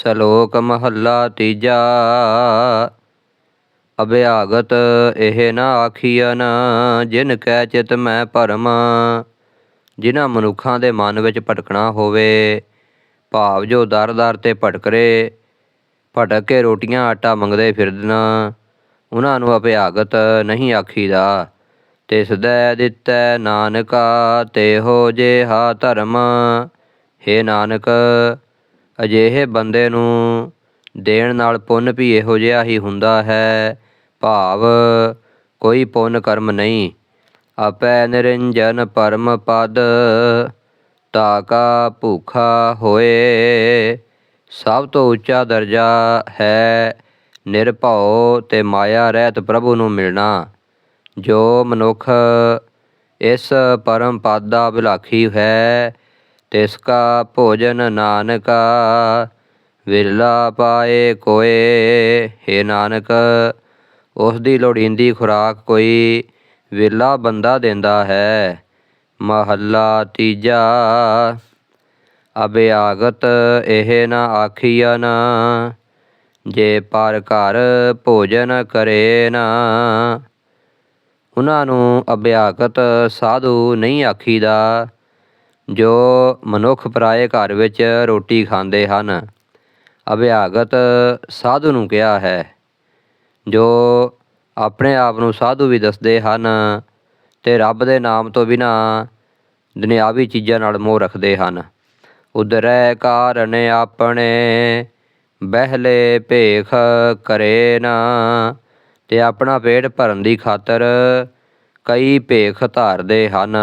ਸ਼ਲੋਕ ਮਹੱਲਾ ਤੀਜਾ। ਅਭਿਆਗਤ ਇਹ ਨਾ ਆਖੀਐਨ, ਜਿਨ ਕੈ ਚਿਤ ਮੈਂ ਭਰਮ, ਜਿਨ੍ਹਾਂ ਮਨੁੱਖਾਂ ਦੇ ਮਨ ਵਿੱਚ ਭਟਕਣਾ ਹੋਵੇ, ਭਾਵ ਜੋ ਦਰ-ਦਰ ਤੇ ਭਟਕਰੇ, ਭਟਕ ਕੇ ਰੋਟੀਆਂ ਆਟਾ ਮੰਗਦੇ ਫਿਰਦਨ ਉਹਨਾਂ ਨੂੰ ਅਭਿਆਗਤ ਨਹੀਂ ਆਖੀਦਾ। ਤਿਸ ਦੈ ਦਿੱਤੈ ਨਾਨਕਾ, ਤੇ ਤੇਹੋ ਜਿਹਾ ਧਰਮ, ਹੇ ਨਾਨਕ ਅਜਿਹੇ ਬੰਦੇ ਨੂੰ ਦੇਣ ਨਾਲ ਪੁੰਨ ਵੀ ਇਹੋ ਜਿਹਾ ਹੀ ਹੁੰਦਾ ਹੈ। ਭਾਵ ਕੋਈ ਪੁੰਨ ਕਰਮ ਨਹੀਂ। ਆਪੈ ਨਿਰੰਜਨ ਪਰਮ ਪਦ ਤਾਕਾ ਭੂਖਾ ਹੋਏ। ਸਭ ਤੋਂ ਉੱਚਾ ਦਰਜਾ ਹੈ ਨਿਰਭਉ ਤੇ ਮਾਇਆ ਰਹਿਤ ਪ੍ਰਭੂ ਨੂੰ ਮਿਲਣਾ। ਜੋ ਮਨੁੱਖ ਇਸ ਪਰਮ ਪਦ ਦਾ ਵਿਲਾਖੀ ਹੈ ਤਿਸ ਕਾ ਭੋਜਨ ਨਾਨਕਾ, ਵਿਰਲਾ ਪਾਏ ਕੋਏ, ਹੈ ਨਾਨਕ, ਉਸ ਦੀ ਲੋੜੀਂਦੀ ਖੁਰਾਕ ਕੋਈ ਵਿਰਲਾ ਬੰਦਾ ਦਿੰਦਾ ਹੈ। ਮਹੱਲਾ ਤੀਜਾ ਅਭਿਆਗਤ ਇਹ ਨਾ ਆਖੀਐਨ, ਜੇ ਪਰ ਘਰ ਭੋਜਨ ਕਰੇ ਨਾ ਉਹਨਾਂ ਨੂੰ ਅਭਿਆਗਤ ਸਾਧੂ ਨਹੀਂ ਆਖੀਦਾ। ਜੋ ਮਨੁੱਖ ਪਰਾਏ ਘਰ ਵਿੱਚ ਰੋਟੀ ਖਾਂਦੇ ਹਨ, ਅਭਿਆਗਤ ਸਾਧੂ ਨੂੰ ਕਿਹਾ ਹੈ। ਜੋ ਆਪਣੇ ਆਪ ਨੂੰ ਸਾਧੂ ਵੀ ਦੱਸਦੇ ਹਨ ਤੇ ਰੱਬ ਦੇ ਨਾਮ ਤੋਂ ਬਿਨਾ ਦੁਨਿਆਵੀ ਚੀਜ਼ਾਂ ਨਾਲ ਮੋਹ ਰੱਖਦੇ ਹਨ। ਉਦਰੈ ਕਾਰਨ ਆਪਣੇ ਬਹਿਲੇ ਭੇਖ ਕਰੇ ਨਾ ਤੇ ਆਪਣਾ ਪੇਟ ਭਰਨ ਦੀ ਖਾਤਰ ਕਈ ਭੇਖ ਧਾਰਦੇ ਹਨ।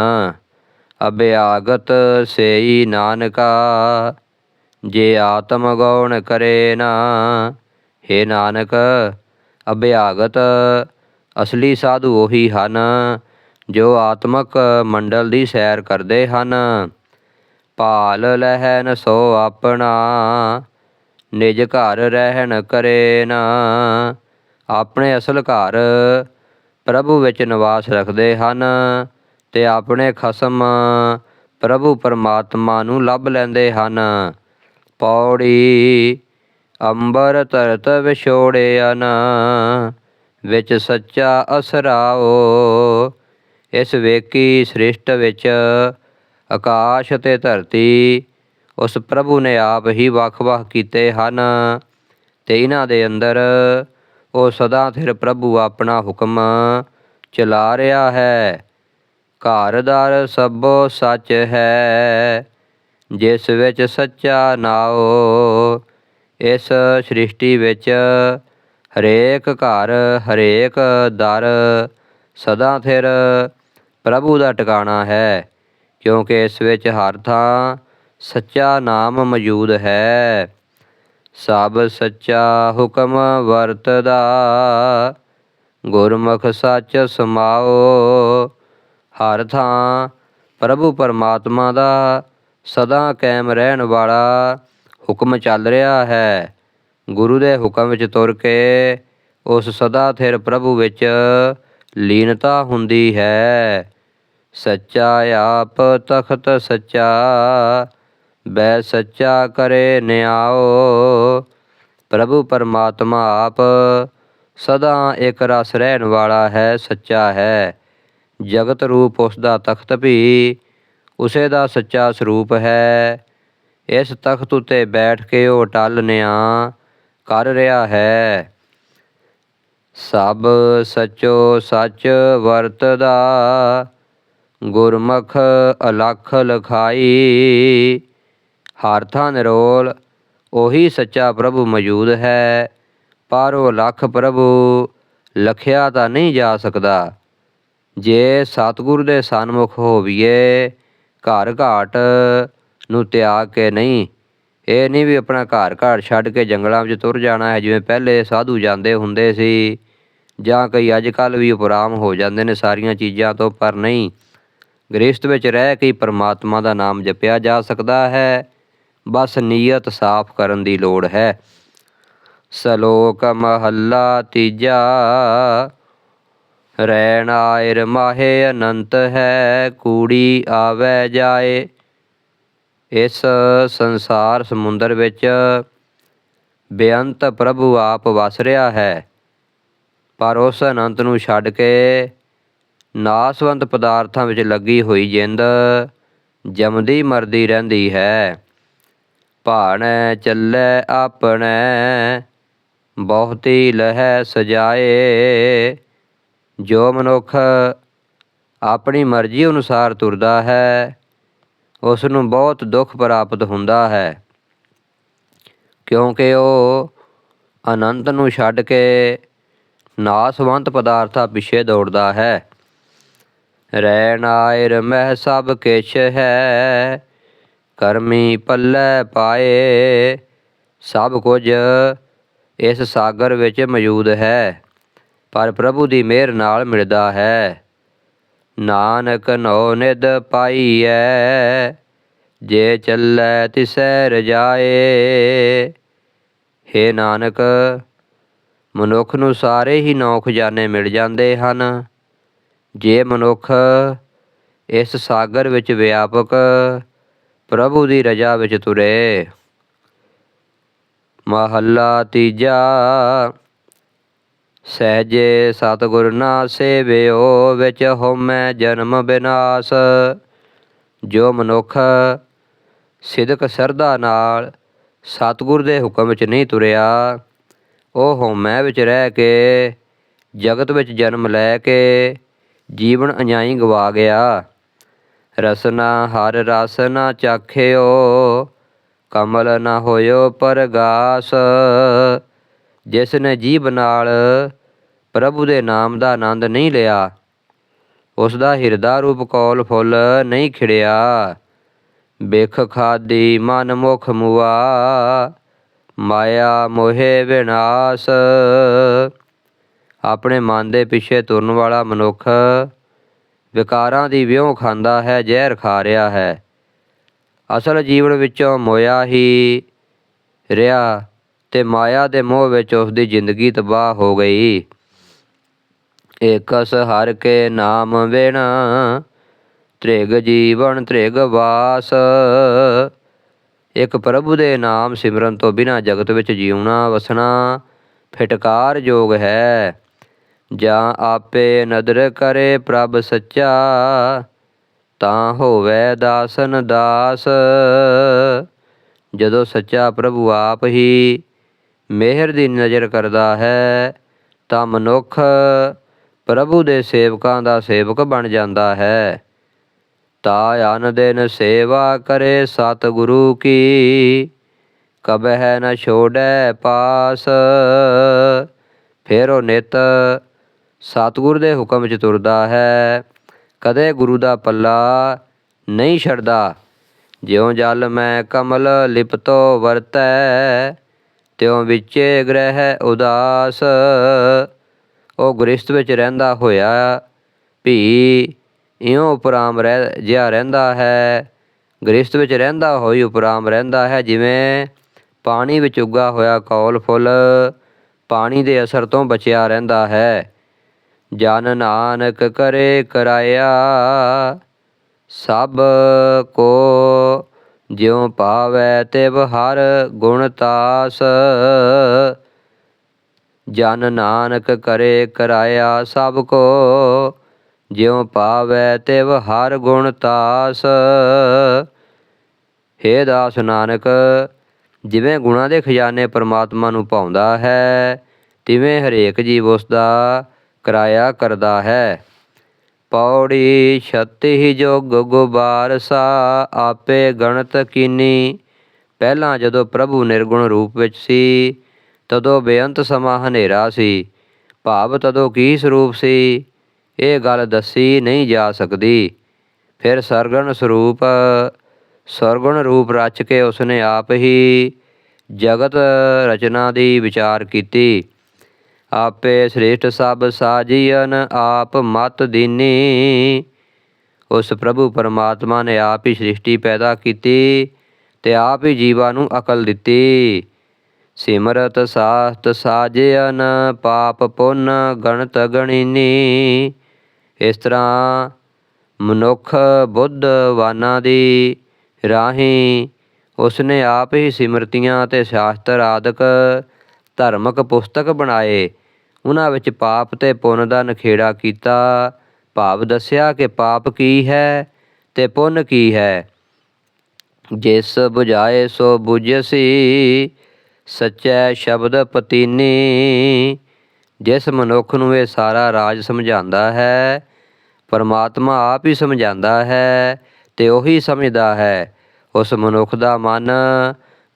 ਅਭਿਆਗਤ ਸੇਈ ਨਾਨਕਾ, ਜੇ ਆਤਮ ਗੌਣ ਕਰੇ ਨਾ। ਹੇ ਨਾਨਕ, ਅਭਿਆਗਤ ਅਸਲੀ ਸਾਧੂ ਉਹੀ ਹਨ, ਜੋ ਆਤਮਕ ਮੰਡਲ ਦੀ ਸੈਰ ਕਰਦੇ ਹਨ। ਭਾਲ ਲਹਿਨ ਸੋ ਆਪਣਾ, ਨਿਜ ਘਰ ਰਹਿਣ ਕਰੇ ਨਾ। ਆਪਣੇ ਅਸਲ ਘਰ ਪ੍ਰਭੂ ਵਿੱਚ ਨਿਵਾਸ ਰੱਖਦੇ ਹਨ। ਤੇ ਆਪਣੇ ਖਸਮ, ਪ੍ਰਭੂ ਪਰਮਾਤਮਾ ਨੂੰ ਲੱਭ ਲੈਂਦੇ ਹਨ। ਪੌੜੀ ਅੰਬਰ ਤਰਤ ਵਿਛੋੜਿਆਨ ਵਿੱਚ ਸੱਚਾ ਅਸਰਾਓ ਇਸ ਵੇਕੀ ਸ੍ਰਿਸ਼ਟ ਵਿੱਚ ਆਕਾਸ਼ ਤੇ ਧਰਤੀ, ਉਸ ਪ੍ਰਭੂ ਨੇ ਆਪ ਹੀ ਵੱਖ-ਵੱਖ ਕੀਤੇ ਹਨ ਤੇ ਇਹਨਾਂ ਦੇ ਅੰਦਰ ਉਹ ਸਦਾ ਥਿਰ ਪ੍ਰਭੂ ਆਪਣਾ ਹੁਕਮ ਚਲਾ ਰਿਹਾ ਹੈ। ਘਰ ਦਰ ਸਭੋ ਸੱਚ ਹੈ। ਜਿਸ ਵਿੱਚ ਸੱਚਾ ਨਾਉ ਇਸ ਸ੍ਰਿਸ਼ਟੀ ਵਿੱਚ ਹਰੇਕ ਘਰ, ਹਰੇਕ ਦਰ ਸਦਾ ਥਿਰ ਪ੍ਰਭੂ ਦਾ ਟਿਕਾਣਾ ਹੈ, ਕਿਉਂਕਿ ਇਸ ਵਿੱਚ ਹਰ ਥਾਂ ਸੱਚਾ ਨਾਮ ਮੌਜੂਦ ਹੈ। ਸਭ ਸੱਚਾ ਹੁਕਮ ਵਰਤਦਾ, ਗੁਰਮੁਖ ਸੱਚ ਸਮਾਓ ਹਰ ਥਾਂ, ਪ੍ਰਭੂ ਪਰਮਾਤਮਾ ਦਾ ਸਦਾ ਕਾਇਮ ਰਹਿਣ ਵਾਲਾ ਹੁਕਮ ਚੱਲ ਰਿਹਾ ਹੈ। ਗੁਰੂ ਦੇ ਹੁਕਮ ਵਿੱਚ ਤੁਰ ਕੇ ਉਸ ਸਦਾ ਥਿਰ ਪ੍ਰਭੂ ਵਿੱਚ ਲੀਨਤਾ ਹੁੰਦੀ ਹੈ। ਸੱਚਾ ਆਪ ਤਖਤ ਸੱਚਾ, ਬੈ ਸੱਚਾ ਕਰੇ ਨਿਆਓ। ਪ੍ਰਭੂ ਪਰਮਾਤਮਾ ਆਪ ਸਦਾ ਇੱਕ ਰਸ ਰਹਿਣ ਵਾਲਾ ਹੈ, ਸੱਚਾ ਹੈ। ਜਗਤ ਰੂਪ ਉਸ ਦਾ ਤਖਤ ਵੀ ਉਸੇ ਦਾ ਸੱਚਾ ਸਰੂਪ ਹੈ। ਇਸ ਤਖਤ ਉਤੇ ਬੈਠ ਕੇ ਉਹ ਟਲ ਨਿਆ ਕਰ ਰਿਹਾ ਹੈ। ਸਭ ਸਚੋ ਸੱਚ ਵਰਤਦਾ, ਗੁਰਮੁਖ ਅਲਖ ਲਖਾਈ। ਹਰ ਨਿਰੋਲ, ਉਹੀ ਸੱਚਾ ਪ੍ਰਭੂ ਮੌਜੂਦ ਹੈ। ਪਰ ਉਹ ਲੱਖ ਪ੍ਰਭੂ, ਲਖਿਆ ਤਾਂ ਨਹੀਂ ਜਾ ਸਕਦਾ। ਜੇ ਸਤਿਗੁਰ ਦੇ ਸਨਮੁਖ ਹੋਵੀਏ, ਘਰ ਘਾਟ ਨੂੰ ਤਿਆਗ ਕੇ ਨਹੀਂ, ਇਹ ਨਹੀਂ ਵੀ ਆਪਣਾ ਘਰ ਘਾਟ ਛੱਡ ਕੇ ਜੰਗਲਾਂ ਵਿੱਚ ਤੁਰ ਜਾਣਾ ਹੈ, ਜਿਵੇਂ ਪਹਿਲੇ ਸਾਧੂ ਜਾਂਦੇ ਹੁੰਦੇ ਸੀ, ਜਾਂ ਕਈ ਅੱਜ ਕੱਲ੍ਹ ਵੀ ਉਪਰਾਮ ਹੋ ਜਾਂਦੇ ਨੇ ਸਾਰੀਆਂ ਚੀਜ਼ਾਂ ਤੋਂ, ਪਰ ਨਹੀਂ। ਗ੍ਰਸਤ ਵਿੱਚ ਰਹਿ ਕੇ ਪਰਮਾਤਮਾ ਦਾ ਨਾਮ ਜਪਿਆ ਜਾ ਸਕਦਾ ਹੈ, ਬਸ ਨੀਅਤ ਸਾਫ਼ ਕਰਨ ਦੀ ਲੋੜ ਹੈ। ਸਲੋਕ ਮਹੱਲਾ ਤੀਜਾ ਰੈਣ ਆਇਰ ਮਾਹੇ ਅਨੰਤ ਹੈ, ਕੂੜੀ ਆਵੈ ਜਾਏ। ਇਸ ਸੰਸਾਰ ਸਮੁੰਦਰ ਵਿੱਚ ਬੇਅੰਤ ਪ੍ਰਭੂ ਆਪ ਵਸ ਰਿਹਾ ਹੈ, ਪਰ ਉਸ ਅਨੰਤ ਨੂੰ ਛੱਡ ਕੇ ਨਾਸਵੰਤ ਪਦਾਰਥਾਂ ਵਿੱਚ ਲੱਗੀ ਹੋਈ ਜਿੰਦ ਜਮਦੀ ਮਰਦੀ ਰਹਿੰਦੀ ਹੈ। ਭਾਣੈ ਚੱਲੈ ਆਪਣੇ, ਬਹੁਤੀ ਲਹਿ ਸਜਾਏ। ਜੋ ਮਨੁੱਖ ਆਪਣੀ ਮਰਜ਼ੀ ਅਨੁਸਾਰ ਤੁਰਦਾ ਹੈ ਉਸ ਨੂੰ ਬਹੁਤ ਦੁੱਖ ਪ੍ਰਾਪਤ ਹੁੰਦਾ ਹੈ। ਕਿਉਂਕਿ ਉਹ ਅਨੰਤ ਨੂੰ ਛੱਡ ਕੇ ਨਾਸਵੰਤ ਪਦਾਰਥਾਂ ਪਿੱਛੇ ਦੌੜਦਾ ਹੈ। ਰੈਣ ਆਇਰ ਮਹਿ ਸਭ ਕਿਛ ਹੈ, ਕਰਮੀ ਪੱਲੇ ਪਾਏ, ਸਭ ਕੁਝ ਇਸ ਸਾਗਰ ਵਿੱਚ ਮੌਜੂਦ ਹੈ। ਪਰ ਪ੍ਰਭੂ ਦੀ ਮਿਹਰ ਨਾਲ ਮਿਲਦਾ ਹੈ। ਨਾਨਕ ਨੋ ਨਿਦ ਪਾਈਐ, ਜੇ ਚੱਲੈ ਤਿਸੈ ਰਜਾਏ ਹੇ ਨਾਨਕ, ਮਨੁੱਖ ਨੂੰ ਸਾਰੇ ਹੀ ਨੌ ਖਜ਼ਾਨੇ ਮਿਲ ਜਾਂਦੇ ਹਨ। ਜੇ ਮਨੁੱਖ ਇਸ ਸਾਗਰ ਵਿੱਚ ਵਿਆਪਕ ਪ੍ਰਭੂ ਦੀ ਰਜਾ ਵਿੱਚ ਤੁਰੇ, ਮਹੱਲਾ ਤੀਜਾ ਸਹਜੇ ਸਤਿਗੁਰ ਨਾ ਸੇਵਿਓ, ਵਿੱਚ ਹੋਮੈ ਜਨਮ ਬਿਨਾਸ਼। ਜੋ ਮਨੁੱਖ ਸਿਦਕ ਸਰਦਾ ਨਾਲ ਸਤਿਗੁਰ ਦੇ ਹੁਕਮ ਵਿੱਚ ਨਹੀਂ ਤੁਰਿਆ, ਉਹ ਹੋਮੈ ਵਿੱਚ ਰਹਿ ਕੇ, ਜਗਤ ਵਿੱਚ ਜਨਮ ਲੈ ਕੇ, ਜੀਵਨ ਅਜਾਈ ਗਵਾ ਗਿਆ। ਰਸਨਾ ਹਰ ਰਸ ਨਾ ਚਾਖਿਓ, ਕਮਲ ਨਾ ਹੋਇਓ ਪਰਗਾਸ। ਜਿਸ ਨੇ ਜੀਵ ਨਾਲ ਪ੍ਰਭੂ ਦੇ ਨਾਮ ਦਾ ਆਨੰਦ ਨਹੀਂ ਲਿਆ। ਉਸ ਦਾ ਹਿਰਦਾ ਰੂਪ ਕੌਲ ਫੁੱਲ ਨਹੀਂ ਖਿੜਿਆ। ਬਿਖ ਖਾਦੀ ਮਨ ਮੁਖ ਮੁਆ, ਮਾਇਆ ਮੋਹਿ ਵਿਨਾਸ਼। ਆਪਣੇ ਮਨ ਦੇ ਪਿੱਛੇ ਤੁਰਨ ਵਾਲਾ ਮਨੁੱਖ ਵਿਕਾਰਾਂ ਦੀ ਵਿਉਂ ਖਾਂਦਾ ਹੈ, ਜ਼ਹਿਰ ਖਾ ਰਿਹਾ ਹੈ। ਅਸਲ ਜੀਵਨ ਵਿੱਚੋਂ ਮੋਇਆ ਹੀ ਰਿਹਾ ਤੇ ਮਾਇਆ ਦੇ ਮੋਹ ਵਿੱਚ ਉਸ ਦੀ ਜ਼ਿੰਦਗੀ ਤਬਾਹ ਹੋ ਗਈ। ਏਕਸ ਹਰ ਕੇ ਨਾਮ ਵਿਣ ਤ੍ਰਿਗ ਜੀਵਨ ਤ੍ਰਿਗ ਵਾਸ। ਇੱਕ ਪ੍ਰਭੂ ਦੇ ਨਾਮ ਸਿਮਰਨ ਤੋਂ ਬਿਨਾ ਜਗਤ ਵਿੱਚ ਜੀਉਣਾ ਵਸਣਾ ਫਿਟਕਾਰ ਯੋਗ ਹੈ। ਜਾਂ ਆਪੇ ਨਦਰ ਕਰੇ ਪ੍ਰਭ ਸੱਚਾ, ਤਾਂ ਹੋਵੇ ਦਾਸਨ ਦਾਸ। ਜਦੋਂ ਸੱਚਾ ਪ੍ਰਭੂ ਆਪ ਹੀ ਮਿਹਰ ਦੀ ਨਜ਼ਰ ਕਰਦਾ ਹੈ, ਤਾਂ ਮਨੁੱਖ ਪ੍ਰਭੂ ਦੇ ਸੇਵਕਾਂ ਦਾ ਸੇਵਕ ਬਣ ਜਾਂਦਾ ਹੈ। ਤਾ ਅਨ ਦਿਨ ਸੇਵਾ ਕਰੇ ਸਤਿਗੁਰੂ ਕੀ, ਕਬਹਿ ਨ ਛੋੜੈ ਪਾਸ। ਫਿਰ ਉਹ ਨਿਤ ਸਤਿਗੁਰ ਦੇ ਹੁਕਮ ਵਿੱਚ ਤੁਰਦਾ ਹੈ। ਕਦੇ ਗੁਰੂ ਦਾ ਪੱਲਾ ਨਹੀਂ ਛੱਡਦਾ। ਜਿਉ ਜਲ ਮੈਂ ਕਮਲ ਲਿਪਤੋ ਵਰਤੈ, ਤਿਉ ਵਿੱਚੇ ਗ੍ਰਹਿ ਉਦਾਸ। ਉਹ ਗ੍ਰਸਤ ਵਿੱਚ ਰਹਿੰਦਾ ਹੋਇਆ ਭੀ ਇਉਂ ਉਪਰਾਮ ਰਹਿ ਜਿਹਾ ਰਹਿੰਦਾ ਹੈ। ਗ੍ਰਸਤ ਵਿੱਚ ਰਹਿੰਦਾ ਹੋਈ ਉਪਰਾਮ ਰਹਿੰਦਾ ਹੈ। ਜਿਵੇਂ ਪਾਣੀ ਵਿੱਚ ਉੱਗਾ ਹੋਇਆ ਕੌਲ ਫੁੱਲ, ਪਾਣੀ ਦੇ ਅਸਰ ਤੋਂ ਬਚਿਆ ਰਹਿੰਦਾ ਹੈ। ਜਨ ਨਾਨਕ ਕਰੇ ਕਰਾਇਆ, ਸਭ ਕੋ ਜਿਉ ਪਾਵੈ ਤਿਵ ਹਰ ਗੁਣ ਤਾਸ। ਜਨ ਨਾਨਕ ਕਰੇ ਕਰਾਇਆ ਸਭ ਕੋ, ਜਿਉ ਪਾਵੈ ਤਿਵ ਹਰ ਗੁਣ ਤਾਸ। ਹੇ ਦਾਸ ਨਾਨਕ, ਜਿਵੇਂ ਗੁਣਾਂ ਦੇ ਖਜ਼ਾਨੇ ਪਰਮਾਤਮਾ ਨੂੰ ਪਾਉਂਦਾ ਹੈ, ਤਿਵੇਂ ਹਰੇਕ ਜੀਵ ਉਸ ਦਾ ਕਰਾਇਆ ਕਰਦਾ ਹੈ। ਪੌੜੀ ਛਤੀ ਜੋਗ ਗੁਬਾਰਸਾ ਆਪੇ ਗਣਤ ਕੀਨੀ। ਪਹਿਲਾਂ ਜਦੋਂ ਪ੍ਰਭੂ ਨਿਰਗੁਣ ਰੂਪ ਵਿੱਚ ਸੀ ਤਦੋਂ ਬੇਅੰਤ ਸਮਾਂ ਹਨੇਰਾ ਸੀ। ਭਾਵ ਤਦੋਂ ਕੀ ਸਰੂਪ ਸੀ? ਇਹ ਗੱਲ ਦੱਸੀ ਨਹੀਂ ਜਾ ਸਕਦੀ। ਫਿਰ ਸਰਗਣ ਸਰੂਪ, ਸਰਗੁਣ ਰੂਪ ਰਚ ਕੇ ਉਸਨੇ ਆਪ ਹੀ ਜਗਤ ਰਚਨਾ ਦੀ ਵਿਚਾਰ ਕੀਤੀ। ਆਪੇ ਸ੍ਰੇਸ਼ਟ ਸਭ ਸਾਜੀਨ ਆਪ ਮਤ ਦੀਨੀ। ਉਸ ਪ੍ਰਭੂ ਪਰਮਾਤਮਾ ਨੇ ਆਪ ਹੀ ਸ੍ਰਿਸ਼ਟੀ ਪੈਦਾ ਕੀਤੀ ਤੇ ਆਪ ਹੀ ਜੀਵਾਂ ਨੂੰ ਅਕਲ ਦਿੱਤੀ। ਸਿਮਰਤ ਸਾਸਤ ਸਾਜਿਆਨ ਪਾਪ ਪੁੰਨ ਗਣਤ ਗਣਿਨੀ। ਇਸ ਤਰ੍ਹਾਂ ਮਨੁੱਖ ਬੁੱਧਵਾਨਾਂ ਦੀ ਰਾਹੀਂ ਉਸਨੇ ਆਪ ਹੀ ਸਿਮਰਤੀਆਂ ਅਤੇ ਸ਼ਾਸਤਰ ਆਦਿਕ ਧਾਰਮਿਕ ਪੁਸਤਕ ਬਣਾਏ। ਉਹਨਾਂ ਵਿੱਚ ਪਾਪ ਤੇ ਪੁੰਨ ਦਾ ਨਖੇੜਾ ਕੀਤਾ। ਭਾਵ ਦੱਸਿਆ ਕਿ ਪਾਪ ਕੀ ਹੈ ਤੇ ਪੁੰਨ ਕੀ ਹੈ। ਜਿਸ 부ਝਾਏ ਸੋ 부ਝਸੀ ਸੱਚੈ ਸ਼ਬਦ ਪਤੀਨੀ, ਜਿਸ ਮਨੁੱਖ ਨੂੰ ਇਹ ਸਾਰਾ ਰਾਜ ਸਮਝਾਉਂਦਾ ਹੈ, ਪਰਮਾਤਮਾ ਆਪ ਹੀ ਸਮਝਾਉਂਦਾ ਹੈ ਤੇ ਉਹੀ ਸਮਝਦਾ ਹੈ। ਉਸ ਮਨੁੱਖ ਦਾ ਮਨ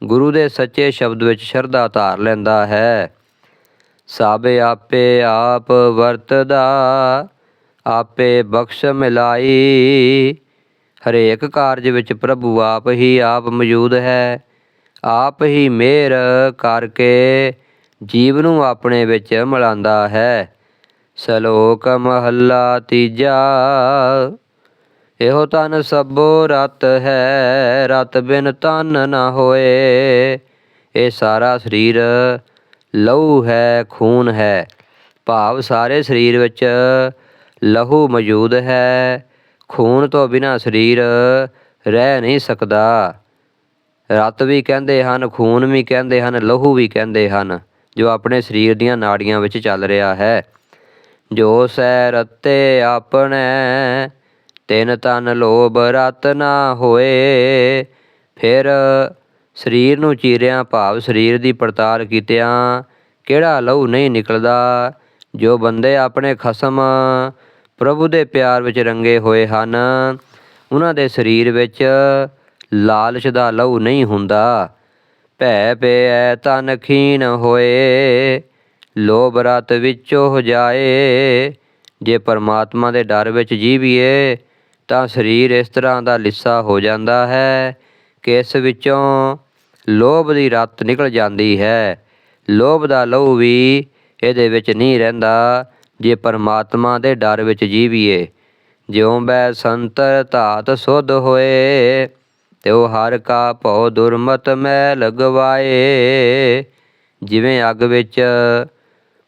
ਗੁਰੂ ਦੇ ਸੱਚੇ ਸ਼ਬਦ ਵਿੱਚ ਸ਼ਰਧਾ ਧਾਰ ਲੈਂਦਾ ਹੈ। ਸਾਬੇ ਆਪੇ ਆਪ ਵਰਤਦਾ, ਆਪੇ ਬਖਸ਼ ਮਿਲਾਈ। ਹਰੇਕ ਕਾਰਜ ਵਿੱਚ ਪ੍ਰਭੂ ਆਪ ਹੀ ਆਪ ਮੌਜੂਦ ਹੈ। ਆਪ ਹੀ ਮਿਹਰ ਕਰਕੇ ਜੀਵ ਨੂੰ ਆਪਣੇ ਵਿੱਚ ਮਿਲਾਉਂਦਾ ਹੈ। ਸਲੋਕ ਮਹੱਲਾ ਤੀਜਾ, ਇਹੋ ਤਨ ਸਭੋ ਰਤ ਹੈ, ਰਤ ਬਿਨ ਤਨ ਨਾ ਹੋਏ। ਇਹ ਸਾਰਾ ਸਰੀਰ ਲਹੂ ਹੈ, ਖੂਨ ਹੈ। ਭਾਵ ਸਾਰੇ ਸਰੀਰ ਵਿੱਚ ਲਹੂ ਮੌਜੂਦ ਹੈ। ਖੂਨ ਤੋਂ ਬਿਨਾ ਸਰੀਰ ਰਹਿ ਨਹੀਂ ਸਕਦਾ। ਰਤ ਵੀ ਕਹਿੰਦੇ ਹਨ, ਖੂਨ ਵੀ ਕਹਿੰਦੇ ਹਨ, ਲਹੂ ਵੀ ਕਹਿੰਦੇ ਹਨ, ਜੋ ਆਪਣੇ ਸਰੀਰ ਦੀਆਂ ਨਾੜੀਆਂ ਵਿੱਚ ਚੱਲ ਰਿਹਾ ਹੈ। ਜੋ ਸੈ ਰਤੇ ਆਪਣੇ, ਤਿੰਨ ਤਨ ਲੋਭ ਰਤ ਨਾ ਹੋਏ, ਫਿਰ ਸਰੀਰ ਨੂੰ ਚੀਰਿਆਂ, ਭਾਵ ਸਰੀਰ ਦੀ ਪੜਤਾਲ ਕੀਤਿਆਂ, ਕਿਹੜਾ ਲਹੂ ਨਹੀਂ ਨਿਕਲਦਾ? ਜੋ ਬੰਦੇ ਆਪਣੇ ਖਸਮ ਪ੍ਰਭੂ ਦੇ ਪਿਆਰ ਵਿੱਚ ਰੰਗੇ ਹੋਏ ਹਨ, ਉਹਨਾਂ ਦੇ ਸਰੀਰ ਵਿੱਚ ਲਾਲਚ ਦਾ ਲਹੂ ਨਹੀਂ ਹੁੰਦਾ। ਭੈ ਪਿਐ ਤਨ ਖੀਨ ਹੋਏ, ਲੋਭ ਰਤ ਵਿੱਚੋਂ ਜਾਏ। ਜੇ ਪਰਮਾਤਮਾ ਦੇ ਡਰ ਵਿੱਚ ਜੀਵੀਏ, ਤਾਂ ਸਰੀਰ ਇਸ ਤਰ੍ਹਾਂ ਦਾ ਲਿੱਸਾ ਹੋ ਜਾਂਦਾ ਹੈ ਕਿ ਇਸ ਵਿੱਚੋਂ ਲੋਭ ਦੀ ਰਤ ਨਿਕਲ ਜਾਂਦੀ ਹੈ। ਲੋਭ ਦਾ ਲਹੂ ਵੀ ਇਹਦੇ ਵਿੱਚ ਨਹੀਂ ਰਹਿੰਦਾ, ਜੇ ਪਰਮਾਤਮਾ ਦੇ ਡਰ ਵਿੱਚ ਜੀਵੀਏ। ਜਿਉਂ ਬੈ ਸੰਤਰ ਧਾਤ ਸੁਧ ਹੋਏ ਤਿਉ ਹਰ ਕਾ ਭਉ ਦੁਰਮਤ ਮੈ ਲਗਵਾਏ। ਜਿਵੇਂ ਅੱਗ ਵਿੱਚ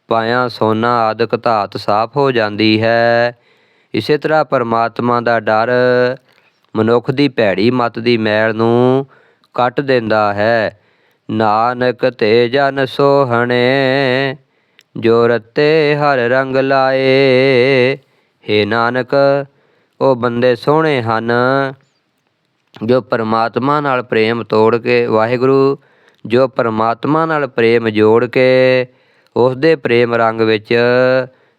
ਪਾਇਆ ਸੋਨਾ ਆਦਿਕ ਧਾਤ ਸਾਫ਼ ਹੋ ਜਾਂਦੀ ਹੈ। ਇਸੇ ਤਰ੍ਹਾਂ ਪਰਮਾਤਮਾ ਦਾ ਡਰ ਮਨੁੱਖ ਦੀ ਭੈੜੀ ਮਤ ਦੀ ਮੈਲ ਨੂੰ ਕੱਟ ਦਿੰਦਾ ਹੈ। ਨਾਨਕ ਤੇ ਜਨ ਸੋਹਣੇ, ਜੋ ਰਤੇ ਹਰ ਰੰਗ ਲਾਏ। ਹੇ ਨਾਨਕ, ਉਹ ਬੰਦੇ ਸੋਹਣੇ ਹਨ। ਜੋ ਪਰਮਾਤਮਾ ਨਾਲ ਪ੍ਰੇਮ ਤੋੜ ਕੇ, ਵਾਹਿਗੁਰੂ, ਜੋ ਪਰਮਾਤਮਾ ਨਾਲ ਪ੍ਰੇਮ ਜੋੜ ਕੇ ਉਸ ਦੇ ਪ੍ਰੇਮ ਰੰਗ ਵਿੱਚ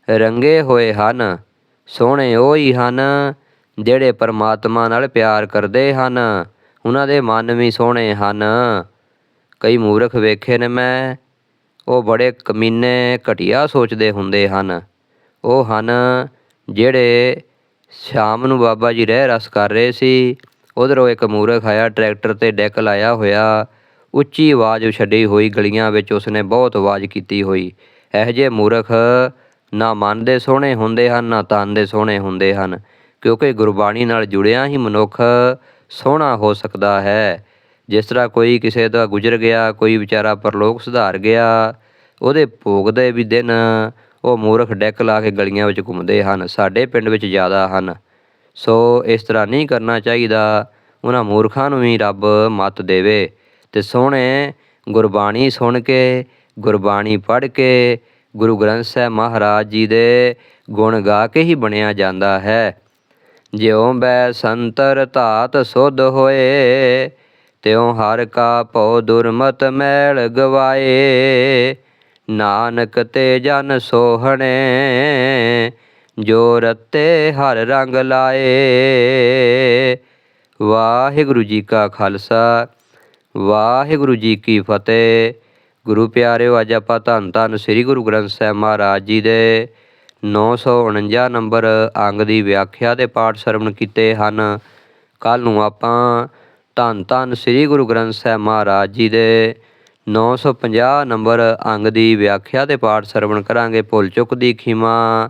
ਰੰਗੇ ਹੋਏ ਹਨ, ਸੋਹਣੇ ਉਹ ਹੀ ਹਨ ਜਿਹੜੇ ਪਰਮਾਤਮਾ ਨਾਲ ਪਿਆਰ ਕਰਦੇ ਹਨ, ਉਹਨਾਂ ਦੇ ਮਨ ਵੀ ਸੋਹਣੇ ਹਨ। ਕਈ ਮੂਰਖ ਵੇਖੇ ਨੇ ਮੈਂ, ਉਹ ਬੜੇ ਕਮੀਨੇ ਘਟੀਆ ਸੋਚਦੇ ਹੁੰਦੇ ਹਨ। ਉਹ ਹਨ ਜਿਹੜੇ ਸ਼ਾਮ ਨੂੰ ਬਾਬਾ ਜੀ ਰਹਿ ਰਸ ਕਰ ਰਹੇ ਸੀ ਉਧਰੋਂ ਇੱਕ ਮੂਰਖ ਆਇਆ, ਟਰੈਕਟਰ ਤੇ ਡੈਕ ਲਾਇਆ ਹੋਇਆ। ਉੱਚੀ ਆਵਾਜ਼ ਛੱਡੀ ਹੋਈ ਗਲੀਆਂ ਵਿੱਚ ਉਸਨੇ ਬਹੁਤ ਆਵਾਜ਼ ਕੀਤੀ ਹੋਈ। ਇਹੋ ਜਿਹੇ ਮੂਰਖ ਨਾ ਮਨ ਦੇ ਸੋਹਣੇ ਹੁੰਦੇ ਹਨ, ਨਾ ਤਨ ਦੇ ਸੋਹਣੇ ਹੁੰਦੇ ਹਨ, ਕਿਉਂਕਿ ਗੁਰਬਾਣੀ ਨਾਲ ਜੁੜਿਆ ਹੀ ਮਨੁੱਖ ਸੋਹਣਾ ਹੋ ਸਕਦਾ ਹੈ। ਜਿਸ ਤਰ੍ਹਾਂ ਕੋਈ ਕਿਸੇ ਦਾ ਗੁਜ਼ਰ ਗਿਆ, ਕੋਈ ਵਿਚਾਰਾ ਪਰਲੋਕ ਸੁਧਾਰ ਗਿਆ, ਉਹਦੇ ਭੋਗ ਦੇ ਵੀ ਦਿਨ ਉਹ ਮੂਰਖ ਡੈਕ ਲਾ ਕੇ ਗਲੀਆਂ ਵਿੱਚ ਘੁੰਮਦੇ ਹਨ, ਸਾਡੇ ਪਿੰਡ ਵਿੱਚ ਜ਼ਿਆਦਾ ਹਨ। ਸੋ ਇਸ ਤਰ੍ਹਾਂ ਨਹੀਂ ਕਰਨਾ ਚਾਹੀਦਾ। ਉਹਨਾਂ ਮੂਰਖਾਂ ਨੂੰ ਵੀ ਰੱਬ ਮਤ ਦੇਵੇ। ਤੇ ਸੋਹਣੇ ਗੁਰਬਾਣੀ ਸੁਣ ਕੇ, ਗੁਰਬਾਣੀ ਪੜ੍ਹ ਕੇ, ਗੁਰੂ ਗ੍ਰੰਥ ਸਾਹਿਬ ਮਹਾਰਾਜ ਜੀ ਦੇ ਗੁਣ ਗਾ ਕੇ ਹੀ ਬਣਿਆ ਜਾਂਦਾ ਹੈ। ਜਿਉ ਬੈ ਸੰਤਰ ਧਾਤ ਸੁਧ ਹੋਏ, ਤਿਉ ਹਰ ਕਾ ਭਉ ਦੁਰਮਤ ਮੈਲ ਗਵਾਏ। ਨਾਨਕ ਤੇ ਜਨ ਸੋਹਣੇ ਜੋ ਰਤੇ ਹਰ ਰੰਗ ਲਾਏ। ਵਾਹਿਗੁਰੂ ਜੀ ਕਾ ਖਾਲਸਾ, ਵਾਹਿਗੁਰੂ ਜੀ ਕੀ ਫਤਿਹ। ਗੁਰੂ ਪਿਆਰਿਓ, ਅੱਜ ਆਪਾਂ ਧੰਨ ਧੰਨ ਸ੍ਰੀ ਗੁਰੂ ਗ੍ਰੰਥ ਸਾਹਿਬ ਮਹਾਰਾਜ ਜੀ ਦੇ 949 ਨੰਬਰ ਅੰਗ ਦੀ ਵਿਆਖਿਆ ਦੇ ਪਾਠ ਸਰਵਣ ਕੀਤੇ ਹਨ। ਕੱਲ ਨੂੰ ਆਪਾਂ ਧੰਨ ਧੰਨ ਸ੍ਰੀ ਗੁਰੂ ਗ੍ਰੰਥ ਸਾਹਿਬ ਮਹਾਰਾਜ ਜੀ ਦੇ 950 ਨੰਬਰ ਅੰਗ ਦੀ ਵਿਆਖਿਆ ਤੇ ਪਾਠ ਸਰਵਣ ਕਰਾਂਗੇ। ਭੁੱਲ ਚੁੱਕ ਦੀ ਖਿਮਾ।